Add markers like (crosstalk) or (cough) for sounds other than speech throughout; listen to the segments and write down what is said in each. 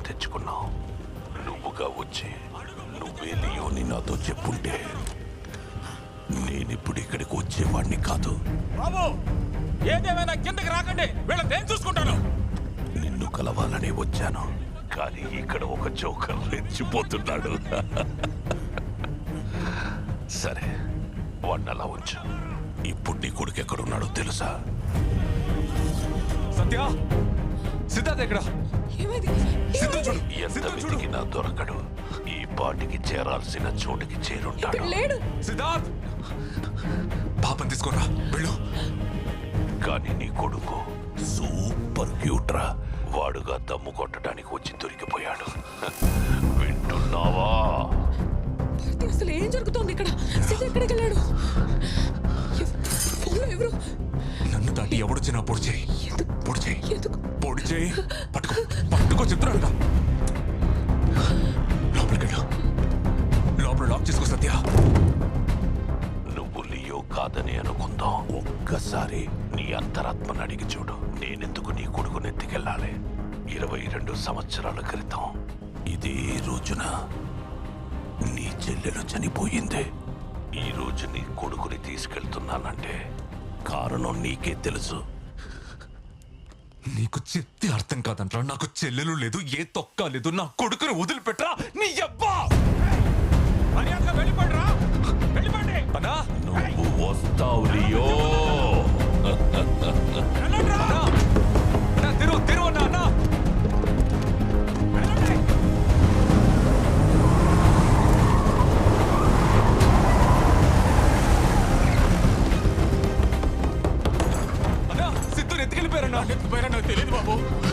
కోపం తెచ్చుకున్నావు. నువ్వుగా వచ్చి నువ్వే లియోని నాతో చెప్పుంటే నేనిప్పుడు ఇక్కడికి వచ్చేవాడిని కాదు. బాబు ఏదేమైనా కిందకి రాకండి వీళ్ళని నేను చూసుకుంటాను. నిన్ను కలవాలని వచ్చాను కానీ ఇక్కడ ఒక జోకర్ రెచ్చిపోతున్నాడు. సరే వాడిని అలా ఉంచు. ఇప్పుడు నీ కొడుకు ఎక్కడున్నాడో తెలుసా? సత్య సిద్ధార్థ ఎక్కడ? సిద్ధు చూడు. ఎంత సిద్ధు చూడు. వెతికినా దొరకడు. ఈ పాటికి చేరాల్సిన చోటుకి చేరుంటాడు. లేడు. సిద్ధార్థ్! పాపం తీసుకోరా వెళ్ళు. కానీ నీ కొడుకు సూపర్ క్యూట్రా వాడుగా దమ్ము కొట్టడానికి వచ్చి దొరికిపోయాడు. (laughs) వింటున్నావా? భారతి అసలు ఏం జరుగుతోంది ఇక్కడ? సిద్ధు ఎక్కడికి వెళ్ళాడు? ఎవ- ఫోన్లో ఎవరు? నన్ను దాటి ఎవడొచ్చినా పొడి పట్టుకో పట్టుకో చెప్తున్నాడుగా లోపలికెళ్ళు. లోపల లాక్ చేసుకో సత్య. నువ్వు లియో కాదని అనుకుందాం. ఒక్కసారి నీ అంతరాత్మను అడిగి చూడు. నేనెందుకు నీ కొడుకుని ఎత్తుకెళ్ళాలి? ఇరవై రెండు సంవత్సరాల క్రితం ఇదే రోజున నీ చెల్లెలు చనిపోయింది. ఈ రోజు నీ కొడుకుని తీసుకెళ్తున్నానంటే కారణం నీకే తెలుసు. నీకు చెప్తే అర్థం కాదంట్రా. నాకు చెల్లెలు లేదు ఏ తొక్క లేదు. నా కొడుకుని వదిలిపెట్టరా. నీ అబ్బా! వెళ్ళిపోండి. అన్నా! నువ్వు వస్తావు లియో నాకు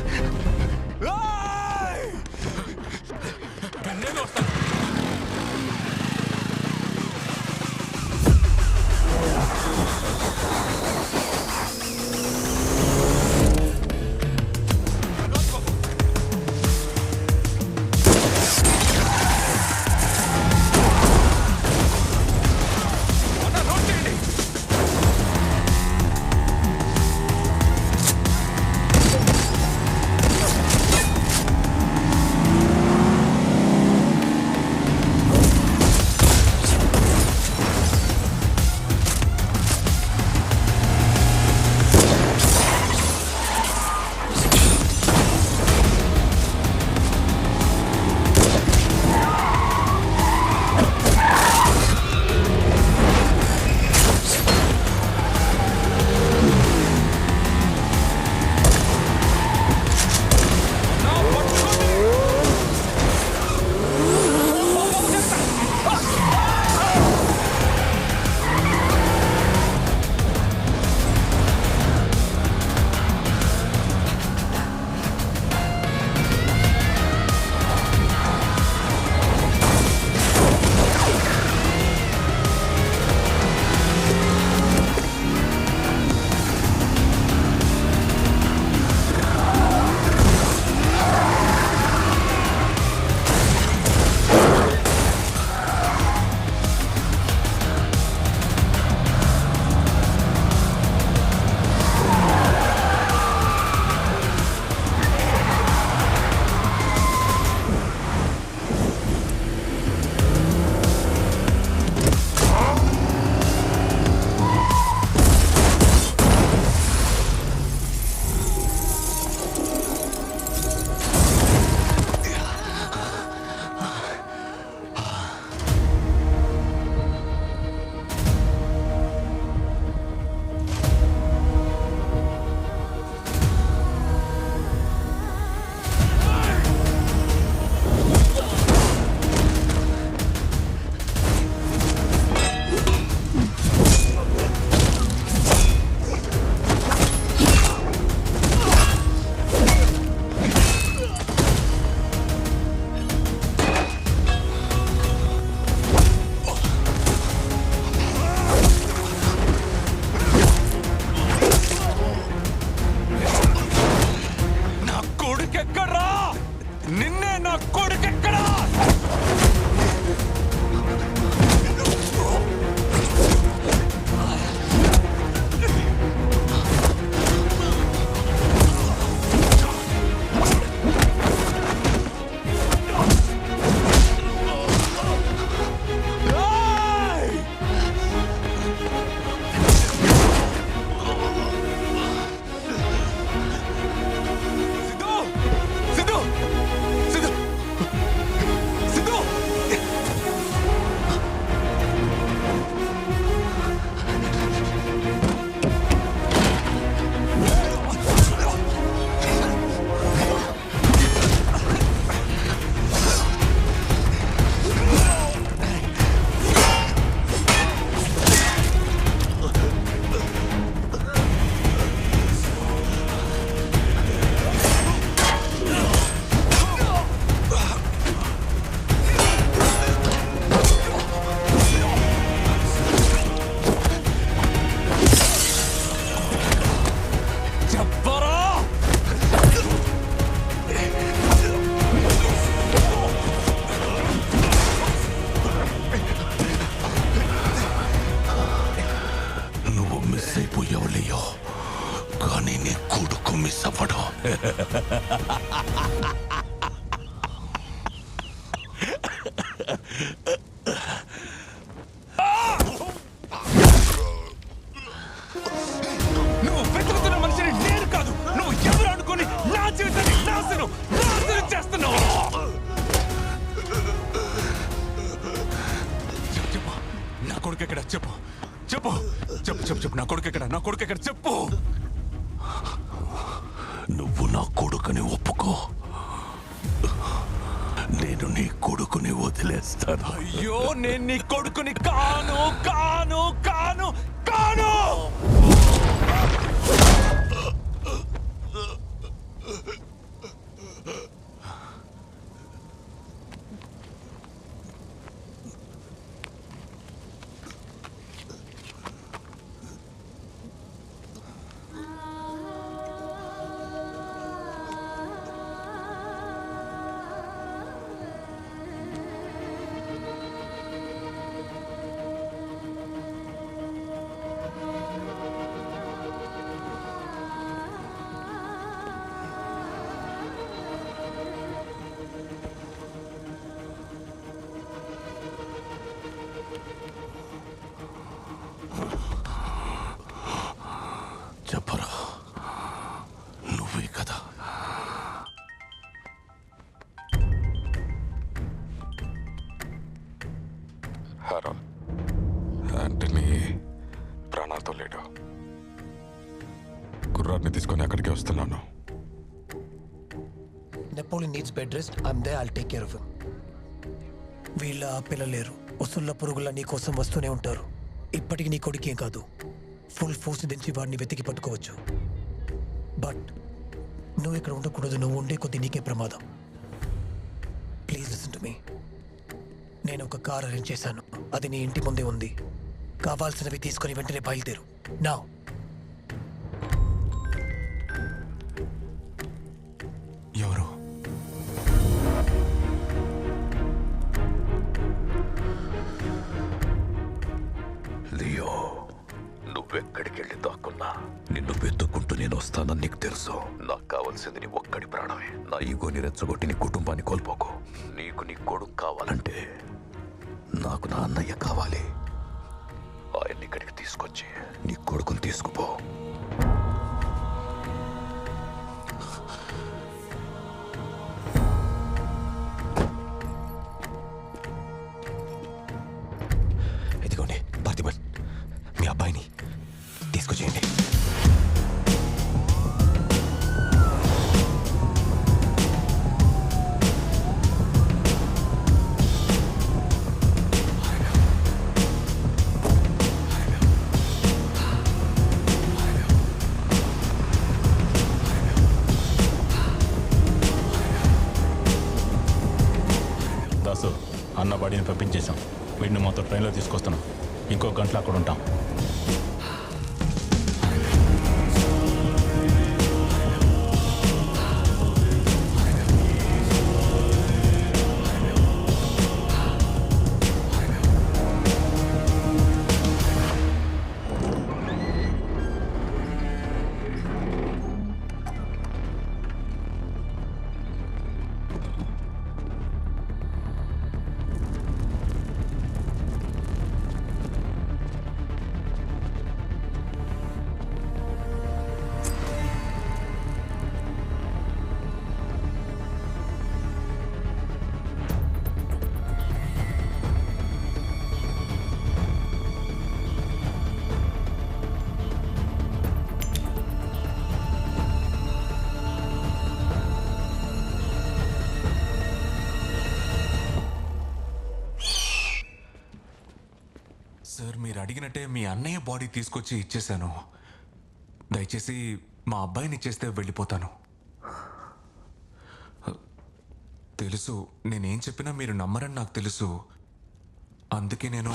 ఎక్కడ చెప్పు. చెప్పు. చెప్పు చెప్పు చెప్పు. నా కొడుకు ఎక్కడ నా కొడుకు ఎక్కడ చెప్పు. నువ్వు నా కొడుకుని ఒప్పుకో. నేను నీ కొడుకుని వదిలేస్తాను. అయ్యో నేను నీ కొడుకుని కాను కాను కాను కాను! బెడ్ రెస్ట్ bed దే I'm టేక్ కేర్ వీళ్ళ ఆ పిల్లలేరు. ఉసుళ్ళ పురుగుల నీ కోసం వస్తూనే ఉంటారు. ఇప్పటికి నీ కొడుకేం కాదు. ఫుల్ ఫోర్స్ దించి వాడిని వెతికి పట్టుకోవచ్చు. బట్ నువ్వు ఇక్కడ ఉండకూడదు. నువ్వు ఉండే కొద్ది నీకే ప్రమాదం. ప్లీజ్ లిసన్ టు మీ నేను ఒక కార్ అరేంజ్ చేశాను. అది నీ ఇంటి ముందే ఉంది. కావాల్సినవి తీసుకొని వెంటనే బయలుదేరు. నా నువ్వెక్కడికి వెళ్ళి దాక్కున్నా? నిన్ను వెతుక్కుంటూ నేను వస్తానని నీకు తెలుసు. నాకు కావాల్సింది నీ ఒక్కడి ప్రాణమే. నా ఈగోని రెచ్చగొట్టి నీ కుటుంబాన్ని కోల్పోకు. నీకు నీ కొడుకు కావాలంటే నాకు నా అన్నయ్య కావాలి. ఆయన్ని ఇక్కడికి తీసుకొచ్చి నీ కొడుకుని తీసుకుపో. తీసుకొచ్చేయండి దాసు అన్న బాడీని పంపించేశాం. వీడిని మొత్తం ట్రైన్లో తీసుకొస్తున్నాం. ఇంకో గంటలో అక్కడ ఉంటాం మీరు అడిగినట్టే మీ అన్నయ్య బాడీ తీసుకొచ్చి ఇచ్చేశాను. దయచేసి మా అబ్బాయిని ఇచ్చేస్తే వెళ్ళిపోతాను. తెలుసు నేనేం చెప్పినా మీరు నమ్మరని నాకు తెలుసు. అందుకే నేను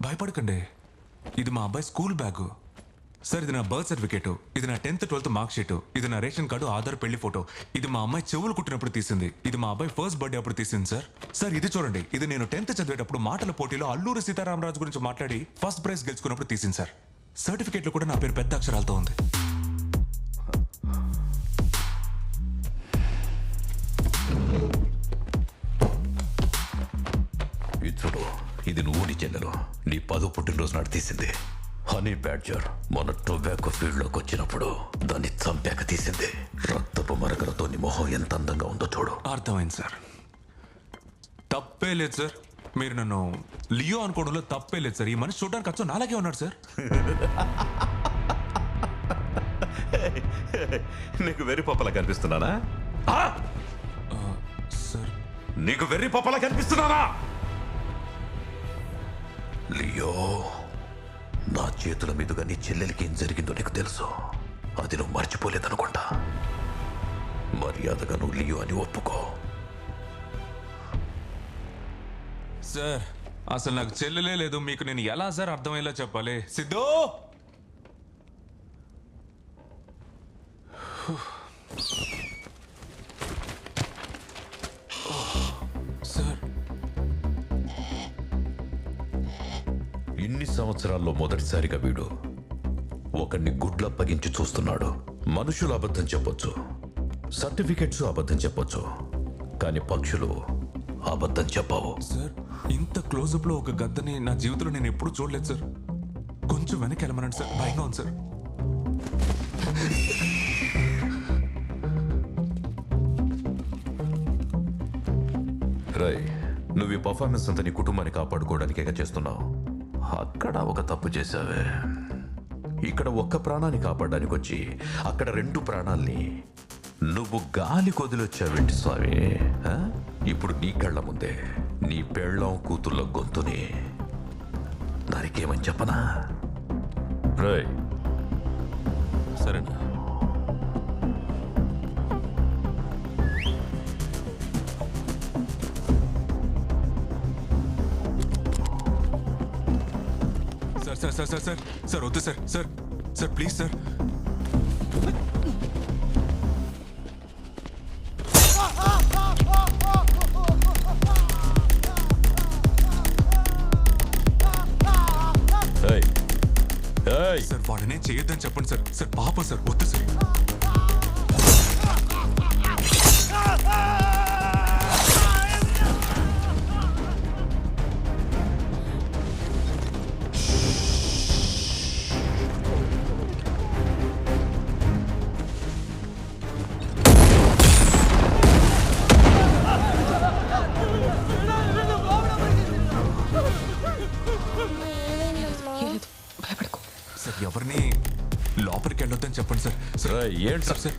భయపడకండి. ఇది మా అబ్బాయి స్కూల్ బ్యాగు. సార్ ఇది నా బర్త్ సర్టిఫికేట్. ఇది నా టెన్త్ ట్వెల్త్ మార్క్ షీట్. ఇది నా రేషన్ కార్డు ఆధార్ పెళ్ళి ఫోటో. ఇది మా అమ్మాయి చెవులు కుట్టినప్పుడు తీసింది. ఇది మా అబ్బాయి ఫస్ట్ బర్త్డే అప్పుడు తీసింది సార్. సార్ ఇది చూడండి. ఇది నేను టెన్త్ చదివేటప్పుడు మాటల పోటీలో అల్లూరి సీతారామరాజు గురించి మాట్లాడి ఫస్ట్ ప్రైజ్ గెలుచుకున్నప్పుడు తీసింది సార్. సర్టిఫికేట్లో కూడా నా పేరు పెద్ద అక్షరాలతో ఉంది. ఇది నువ్వు నీ చెల్లెలు. నీ పదో పుట్టినరోజు నాడు తీసింది. హనీ బ్యాడ్జర్ మన టొబాకో ఫీల్డ్లోకి వచ్చినప్పుడు దాన్ని చంపాక తీసింది. రక్తపు మరకలతో నీ మొహం ఎంత అందంగా ఉందో చూడు. అర్థమైంది సార్. తప్పే లేదు సార్. మీరు నన్ను లియో అనుకోవడంలో తప్పే లేదు సార్. ఈ మనిషి చూడడానికి అచ్చం నాలాగే ఉన్నాడు సార్. నీకు వెర్రి పప్పలా కనిపిస్తున్నానా? సార్. నీకు వెర్రి పప్పలా కనిపిస్తున్నానా? లియో. నా చేతుల మీదుగా నీ చెల్లెలికి ఏం జరిగిందో నీకు తెలుసు. అది నువ్వు మర్చిపోలేదనుకుంటా. మర్యాదగా నువ్వు లియో అని ఒప్పుకో. సార్ అసలు నాకు చెల్లెలే లేదు. మీకు నేను ఎలా సార్ అర్థమయ్యేలా చెప్పాలి? సిద్ధు! సంవత్సరాల్లో మొదటిసారిగా వీడు ఒకరిని గుడ్లప్పగించి చూస్తున్నాడు. మనుషులు అబద్ధం చెప్పొచ్చు. సర్టిఫికెట్స్ అబద్ధం చెప్పొచ్చు. కానీ పక్షులు అబద్ధం చెప్పవు. సార్ ఇంత క్లోజప్లో ఒక గద్దని నా జీవితంలో నేను ఎప్పుడూ చూడలేదు సార్. కొంచెం వెనక్కి వెళ్ళమనండి సార్. భయంగా ఉంది సార్. రై నువ్వు ఈ పర్ఫార్మెన్స్ అంతా నీ కుటుంబాన్ని కాపాడుకోవడానికేగా చేస్తున్నావు? అక్కడ ఒక తప్పు చేశావే. ఇక్కడ ఒక్క ప్రాణాన్ని కాపాడడానికి వచ్చి అక్కడ రెండు ప్రాణాల్ని నువ్వు గాలి కొదిలొచ్చావేంటి స్వామి? ఇప్పుడు నీ కళ్ళ ముందే నీ పెళ్ళం కూతుళ్ళ గొంతుని దానికేమని చెప్పనా? రై సరేనా? Sir sir sir. Sir sir sir వద్దు sir sir. Sir please sir. Sir వాడినే చేయొద్దని చెప్పండి సార్. సార్ పాపం సార్. ఏంటి సార్ సార్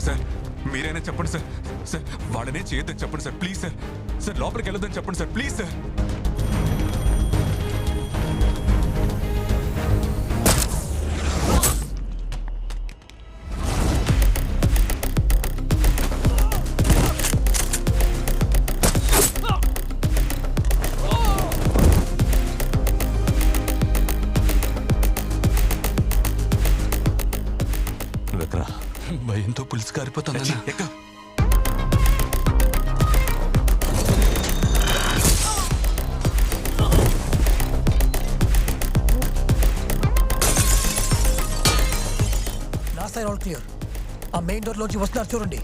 సార్ సార్. మీరైనా చెప్పండి సార్. సార్ వాళ్ళనే చేయొద్దని చెప్పండి సార్. Please sir. సార్ లోపలికి వెళ్ళొద్దని చెప్పండి సార్. Please sir. క్లియర్. ఆ మెయిన్ డోర్ లోంచి వస్తున్నారు చూడండి.